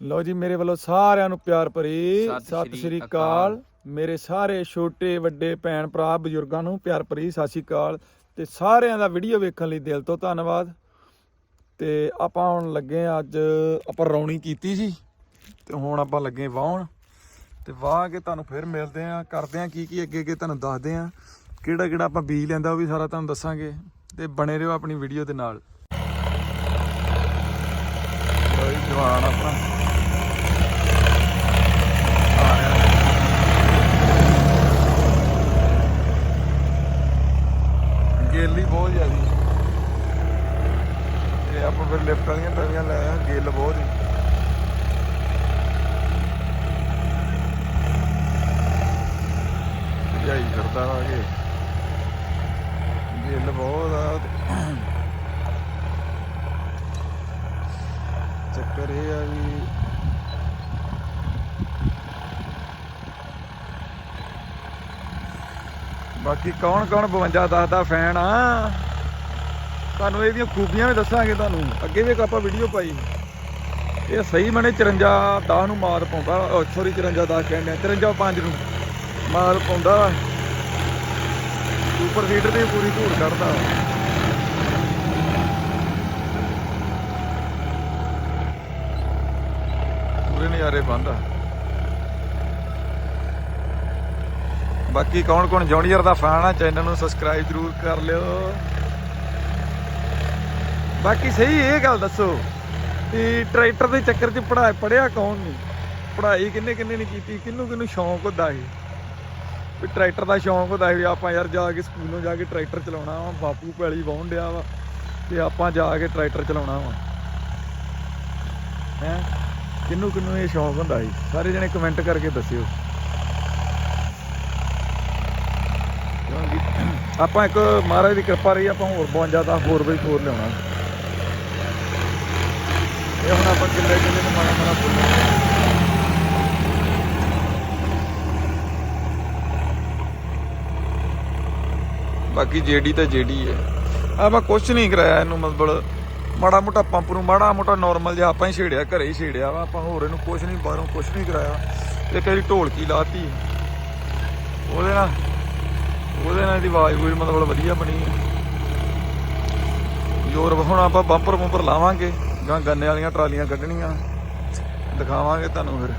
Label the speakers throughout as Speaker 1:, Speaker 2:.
Speaker 1: ਲਓ ਜੀ ਮੇਰੇ ਵੱਲੋਂ ਸਾਰਿਆਂ ਨੂੰ ਪਿਆਰ ਭਰੀ
Speaker 2: ਸਤਿ ਸ਼੍ਰੀ ਅਕਾਲ।
Speaker 1: ਮੇਰੇ ਸਾਰੇ ਛੋਟੇ ਵੱਡੇ ਭੈਣ ਭਰਾ ਬਜ਼ੁਰਗਾਂ ਨੂੰ ਪਿਆਰ ਭਰੀ ਸਤਿ ਸ਼੍ਰੀ ਅਕਾਲ। ਤੇ ਸਾਰਿਆਂ ਦਾ ਵੀਡੀਓ ਵੇਖਣ ਲਈ ਦਿਲ ਤੋਂ ਧੰਨਵਾਦ। ਤੇ ਆਪਾਂ ਹੁਣ ਲੱਗੇ ਅੱਜ ਆਪਾਂ ਰੌਣੀ ਕੀਤੀ ਸੀ ਤੇ ਹੁਣ ਆਪਾਂ ਲੱਗੇ ਵਾਹਣ। ਤੇ ਵਾਹ ਕੇ ਤੁਹਾਨੂੰ ਫਿਰ ਮਿਲਦੇ ਆਂ ਕਰਦੇ ਆਂ ਕੀ ਕੀ ਅੱਗੇ ਅੱਗੇ ਤੁਹਾਨੂੰ ਦੱਸਦੇ ਆਂ। ਕਿਹੜਾ ਕਿਹੜਾ ਆਪਾਂ ਬੀਜ ਲੈਂਦਾ ਉਹ ਵੀ ਸਾਰਾ ਤੁਹਾਨੂੰ ਦੱਸਾਂਗੇ। ਤੇ ਬਣੇ ਰਹੋ ਆਪਣੀ ਵੀਡੀਓ ਦੇ ਨਾਲ। ਜਵਾਨ ਆਪਣਾ ਆ ਰਿਹਾ। ਗੇਲੀ ਬਹੁਤ ਜ਼ਿਆਦੀ। ਤੇ ਆਪਾਂ ਫਿਰ ਲਿਫਟ ਵਾਲੀਆਂ ਟਰਾਲੀਆਂ ਲੈ ਆ ਗੇਲ ਬਹੁਤ ਹੀ ਜਾਈ ਕਰਦਾ ਵਾ ਕਿ ਗੇਲ ਬਹੁਤ ਆ। ਚੱਕਰ ਇਹ ਆ ਵੀ ਬਾਕੀ ਕੌਣ ਕੌਣ 52 ਦੱਸਦਾ ਫੈਨ ਆ? ਤੁਹਾਨੂੰ ਇਹਦੀਆਂ ਖੂਬੀਆਂ ਵੀ ਦੱਸਾਂਗੇ ਤੁਹਾਨੂੰ। ਅੱਗੇ ਵੀ ਇੱਕ ਆਪਾਂ ਵੀਡੀਓ ਪਾਈ। ਇਹ ਸਹੀ ਮਨੇ 54 10 ਨੂੰ ਮਾਰ ਪਾਉਂਦਾ। ਸੌਰੀ 54 10 ਕਹਿੰਦੇ 53 5 ਨੂੰ ਮਾਰ ਪਾਉਂਦਾ। ਸੁਪਰ ਸੀਡਰ ਤੇ ਪੂਰੀ ਧੂੜ ਕੱਢਦਾ ਪੂਰੇ ਨਜ਼ਾਰੇ ਬੰਦਾ ਬਾਕੀ ਕੌਣ ਕੌਣ ਜੌਨੀਅਰ ਦਾ ਫੈਨ ਆ ਚੈਨਲ ਨੂੰ ਸਬਸਕ੍ਰਾਈਬ ਜ਼ਰੂਰ ਕਰ ਲਿਓ। ਬਾਕੀ ਸਹੀ ਇਹ ਗੱਲ ਦੱਸੋ ਕਿ ਟਰੈਕਟਰ ਦੇ ਚੱਕਰ 'ਚ ਪੜ੍ਹਾਈ ਪੜਿਆ ਕੌਣ ਨਹੀਂ? ਪੜ੍ਹਾਈ ਕਿੰਨੇ ਕਿੰਨੇ ਨਹੀਂ ਕੀਤੀ ਕਿੰਨੂੰ ਕਿੰਨੂੰ ਸ਼ੌਂਕ ਹੁੰਦਾ ਸੀ ਵੀ ਟਰੈਕਟਰ ਦਾ ਸ਼ੌਂਕ ਹੁੰਦਾ ਸੀ ਵੀ ਆਪਾਂ ਯਾਰ ਜਾ ਕੇ ਸਕੂਲੋਂ ਜਾ ਕੇ ਟਰੈਕਟਰ ਚਲਾਉਣਾ ਵਾ, ਬਾਪੂ ਪੈਲੀ ਵਾਹੁਣ ਡਿਆ ਵਾ, ਤੇ ਆਪਾਂ ਜਾ ਕੇ ਟਰੈਕਟਰ ਚਲਾਉਣਾ ਵਾ। ਹੈ? ਕਿੰਨੂੰ ਕਿੰਨੂੰ ਇਹ ਸ਼ੌਂਕ ਹੁੰਦਾ ਸੀ ਸਾਰੇ ਜਣੇ ਕਮੈਂਟ ਕਰਕੇ ਦੱਸਿਓ ਕਿਉਂਕਿ ਆਪਾਂ ਇੱਕ ਮਹਾਰਾਜ ਦੀ ਕਿਰਪਾ ਰਹੀ, ਆਪਾਂ ਹੋਰ 52 ਦਾ ਹੋਰ ਬਈ ਹੋਰ ਲਿਆਉਣਾ। ਇਹ ਹੁਣ ਆਪਾਂ ਕਿੱਲੇ ਕਿੱਲੇ ਨੂੰ ਮਾੜਾ ਮਾੜਾ ਫੁੱਲ ਬਾਕੀ ਜੇਡੀ ਤਾਂ ਜੇਡੀ ਹੈ। ਆਪਾਂ ਕੁਝ ਨਹੀਂ ਕਰਾਇਆ ਇਹਨੂੰ, ਮਤਲਬ ਮਾੜਾ ਮੋਟਾ ਪੰਪ ਨੂੰ ਮਾੜਾ ਮੋਟਾ ਨਾਰਮਲ ਜਿਹਾ ਆਪਾਂ ਹੀ ਛੇੜਿਆ, ਘਰੇ ਹੀ ਛੇੜਿਆ ਵਾ। ਆਪਾਂ ਹੋਰ ਇਹਨੂੰ ਕੁਝ ਨਹੀਂ, ਬਾਹਰੋਂ ਕੁਝ ਨਹੀਂ ਕਰਾਇਆ। ਤੇ ਕਈ ਢੋਲਕੀ ਲਾਤੀ। ਉਹਦੇ ਨਾਲ ਉਹਦੇ ਨਾਲ ਦੀ ਆਵਾਜ਼ ਵੀ ਮਤਲਬ ਵਧੀਆ ਬਣੀ ਹੈ ਜੋਰ ਹੁਣ ਆਪਾਂ ਬੰਪਰ ਬੰਪਰ ਲਾਵਾਂਗੇ, ਜਾਂ ਗੰਨੇ ਵਾਲੀਆਂ ਟਰਾਲੀਆਂ ਕੱਢਣੀਆਂ, ਦਿਖਾਵਾਂਗੇ ਤੁਹਾਨੂੰ ਫਿਰ।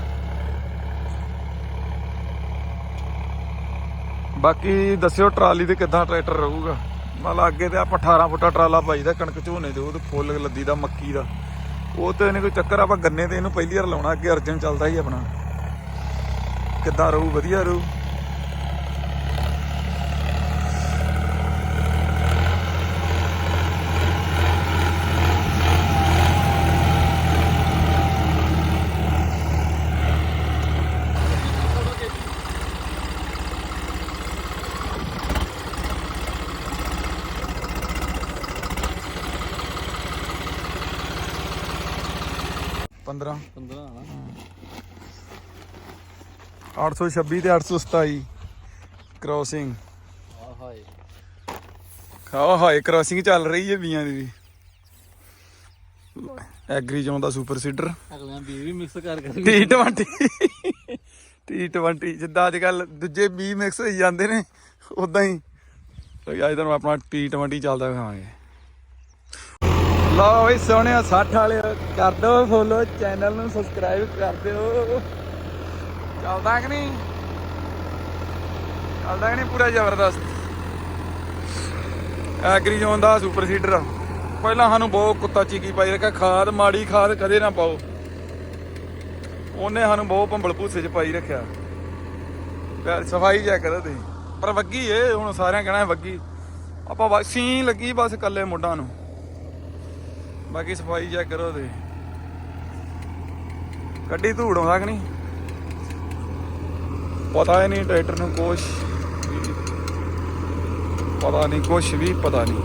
Speaker 1: ਬਾਕੀ ਦੱਸਿਓ ਟਰਾਲੀ ਤੇ ਕਿੱਦਾਂ ਟਰੈਕਟਰ ਰਹੂਗਾ। ਮਤਲਬ ਅੱਗੇ ਤੇ ਆਪਾਂ 18 ਫੁੱਟਾ ਟਰਾਲਾ ਪਾਈਦਾ ਕਣਕ ਝੋਨੇ ਦੇ ਉਹ ਤੇ ਫੁੱਲ ਲੱਦੀ ਦਾ, ਮੱਕੀ ਦਾ। ਉਹ ਤੇ ਇਹਨੇ ਕੋਈ ਚੱਕਰ ਆਪਾਂ ਗੰਨੇ ਤੇ ਇਹਨੂੰ ਪਹਿਲੀ ਵਾਰ ਲਾਉਣਾ, ਅੱਗੇ ਅਰਜਨ ਚੱਲਦਾ ਹੀ ਆਪਣਾ। ਕਿੱਦਾਂ ਰਹੂ, ਵਧੀਆ ਰਹੂ? ਪੰਦਰਾਂ।
Speaker 2: 15 ਨਾ
Speaker 1: 826 ਤੇ 827 ਕ੍ਰੋਸਿੰਗ
Speaker 2: ਆ ਹਾਏ।
Speaker 1: ਖਾਓ ਹਾਏ ਕ੍ਰੋਸਿੰਗ ਚੱਲ ਰਹੀ ਹੈ ਬੀਆਂ ਦੀ ਵੀ। ਐਗਰੀ ਜੋਨ ਦਾ ਸੁਪਰ ਸੀਡਰ
Speaker 2: ਅਗਲਿਆਂ ਬੀ ਵੀ ਮਿਕਸ ਕਰ ਕਰ
Speaker 1: T20 T20 ਜਿੱਦਾਂ ਅੱਜ ਕੱਲ ਦੂਜੇ ਬੀ ਮਿਕਸ ਹੋਈ ਜਾਂਦੇ ਨੇ ਉਦਾਂ ਹੀ। ਅੱਜ ਤੁਹਾਨੂੰ ਆਪਣਾ T20 ਚੱਲਦਾ ਖਾਵਾਂਗੇ ਲਓ ਬਈ ਸੋਹਣਿਆ 60 ਵਾਲੇ ਕਰ ਦਿਓ ਫੋਲੋ ਚੈਨਲ ਨੂੰ ਸਬਸਕ੍ਰਾਈਬ ਕਰ ਦਿਓ। ਚੱਲਦਾ ਕਿ ਨਹੀਂ? ਚੱਲਦਾ ਕਿ ਨਹੀਂ ਪੂਰਾ ਜ਼ਬਰਦਸਤ? ਐਗਰੀ ਜੋਨ ਦਾ ਸੁਪਰ ਸੀਡਰ ਪਹਿਲਾਂ ਸਾਨੂੰ ਬਹੁਤ ਕੁੱਤਾ ਚੀਕੀ ਪਾਈ ਰੱਖਿਆ, ਖਾਦ, ਮਾੜੀ ਖਾਦ ਕਦੇ ਨਾ ਪਾਓ। ਉਹਨੇ ਸਾਨੂੰ ਬਹੁਤ ਭੰਬਲ ਭੂਸੇ ਚ ਪਾਈ ਰੱਖਿਆ। ਪਿਆਰ, ਸਫ਼ਾਈ ਚੈੱਕ ਕਰੋ ਤੁਸੀਂ। ਪਰ ਵੱਗੀ ਏ, ਹੁਣ ਸਾਰਿਆਂ ਕਹਿਣਾ ਵੱਗੀ। ਆਪਾਂ ਬਸ ਲੱਗੀ ਬਸ ਕੱਲੇ ਮੁੰਡਾ ਨੂੰ। ਬਾਕੀ ਸਫ਼ਾਈ ਚੈੱਕ ਕਰੋ ਤੇ ਗੱਡੀ ਧੂੜ ਆਉਂਦਾ ਕਿ ਨਹੀਂ? ਪਤਾ ਹੀ ਨਹੀਂ ਟਰੈਕਟਰ ਨੂੰ ਕੁਛ ਪਤਾ ਨਹੀਂ ਕੁਛ ਵੀ, ਪਤਾ ਨਹੀਂ।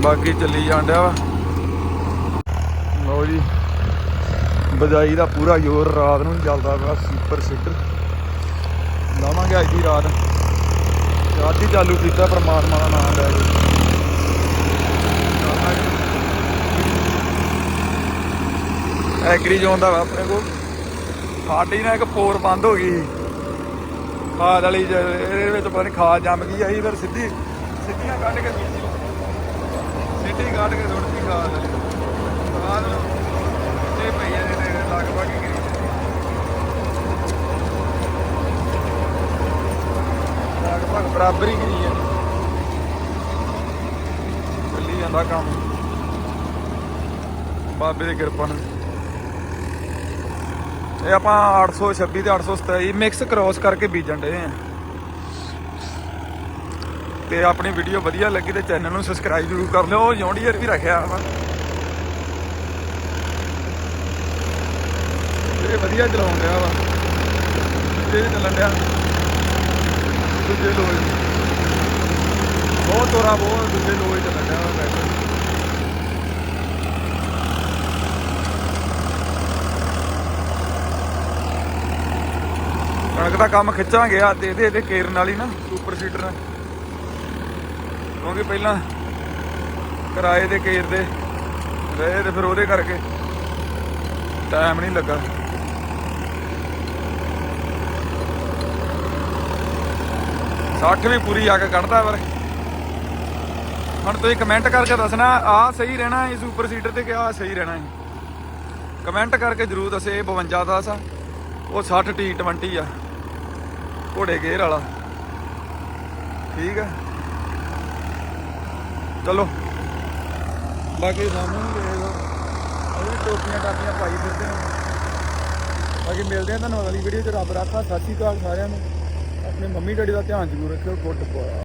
Speaker 1: ਬਾਕੀ ਚੱਲੀ ਜਾਂਦਿਆ ਵਾ। ਲਓ ਜੀ, ਬਜਾਈ ਦਾ ਪੂਰਾ ਜ਼ੋਰ ਰਾਤ ਨੂੰ ਚੱਲਦਾ ਪਿਆ ਸੁਪਰ ਸੀਡਰ ਲਾਵਾਂਗੇ ਅੱਜ ਦੀ ਰਾਤ। ਰਾਤ ਹੀ ਚਾਲੂ ਕੀਤਾ, ਪਰਮਾਤਮਾ ਦਾ ਨਾਮ ਲੈ ਕੇ। ਐਗਰੀ ਜ਼ੋਨ ਦਾ ਵਾ ਆਪਣੇ ਕੋਲ। ਸਾਡੀ ਨਾ ਇੱਕ ਪੋਰ ਬੰਦ ਹੋ ਗਈ। ਖਾਦ ਵਾਲੀ ਇਹਦੇ ਵਿੱਚ ਪਤਾ ਨਹੀਂ ਖਾਦ ਜੰਮ ਗਈ ਆਈ ਫਿਰ ਸਿੱਧੀ ਸਿੱਧੀਆਂ ਕੱਢ ਕੇ ਸੁੱਟਦੀ ਸਿੱਧੀ ਕੱਢ ਕੇ ਸੁੱਟਦੀ ਖਾਦ ਖਾਦ ਇਹ ਪਈਆਂ ਨੇ ਤੇ ਲਗਭਗ ਹੀ ਲਗਭਗ ਬਰਾਬਰ ਹੀ ਗਈ ਹੈ ਚੱਲੀ ਜਾਂਦਾ ਕੰਮ। ਬਾਬੇ ਦੀ ਕਿਰਪਾ ਨਾਲ। ਇਹ ਆਪਾਂ 826 ਤੇ 827 ਮਿਕਸ ਕ੍ਰੋਸ ਕਰਕੇ ਬੀਜਣ ਡਏ ਆ। ਤੇ ਆਪਣੀ ਵੀਡੀਓ ਵਧੀਆ ਲੱਗੀ ਤੇ ਚੈਨਲ ਨੂੰ ਸਬਸਕ੍ਰਾਈਬ ਜ਼ਰੂਰ ਕਰ ਲਿਓ। ਜੌਂਡੀਅਰ ਵੀ ਰੱਖਿਆ ਵਾ। ਇਹ ਵਧੀਆ ਚਲਾਉਣ ਡਿਆ ਵਾ। ਇਹ ਚੱਲਣ ਡਿਆ। ਦੂਜੇ ਲੋਏ ਬਹੁਤ ਤੋਰਾ, ਬਹੁਤ ਦੂਜੇ ਲੋਏ ਚੱਲਣ ਡਿਆ ਵਾ। ਕਣਕ ਦਾ ਕੰਮ ਖਿੱਚਾਂਗੇ ਆ, ਤੇ ਇਹਦੇ ਇਹਦੇ ਕੇਰਨ ਵਾਲੀ ਨਾ ਸੁਪਰ ਸੀਡਰ ਨਾਲ। ਕਿਉਂਕਿ ਪਹਿਲਾਂ ਕਿਰਾਏ ਦੇ ਕੇਰ ਦੇ ਰਹੇ ਤੇ ਫਿਰ ਉਹਦੇ ਕਰਕੇ ਟਾਈਮ ਨਹੀਂ ਲੱਗਾ। ਸੱਠ ਵੀ ਪੂਰੀ ਆ ਕੇ ਕੱਢਦਾ ਪਰ। ਹੁਣ ਤੁਸੀਂ ਕਮੈਂਟ ਕਰਕੇ ਦੱਸਣਾ ਆ ਸਹੀ ਰਹਿਣਾ ਹੈ ਸੁਪਰ ਸੀਡਰ ਤੇ ਕਿ ਆ ਸਹੀ ਰਹਿਣਾ ਹੈ ਕਮੈਂਟ ਕਰਕੇ ਜਰੂਰ ਦੱਸੇ ਇਹ 52 ਦਾ ਸਾ ਉਹ 60 ਟੀ 20 ਆ। ਘੋੜੇ ਗੇਅਰ ਵਾਲਾ। ਠੀਕ ਹੈ ਚਲੋ। ਬਾਕੀ ਸਾਨੂੰ ਵੀ ਦੇਖ ਲਓ। ਉਹ ਵੀ ਟੋਪੀਆਂ ਟਾਪੀਆਂ ਪਾਈ ਫਿਰਦੇ ਹਾਂ। ਬਾਕੀ ਮਿਲਦੇ ਆ ਤੁਹਾਨੂੰ ਅਗਲੀ ਵੀਡੀਓ 'ਚ। ਰੱਬ ਰਾਖਾ। ਸਤਿ ਸ਼੍ਰੀ ਅਕਾਲ ਸਾਰਿਆਂ ਨੂੰ। ਆਪਣੇ ਮੰਮੀ ਡੈਡੀ ਦਾ ਧਿਆਨ ਜ਼ਰੂਰ ਰੱਖਿਓ। Good boy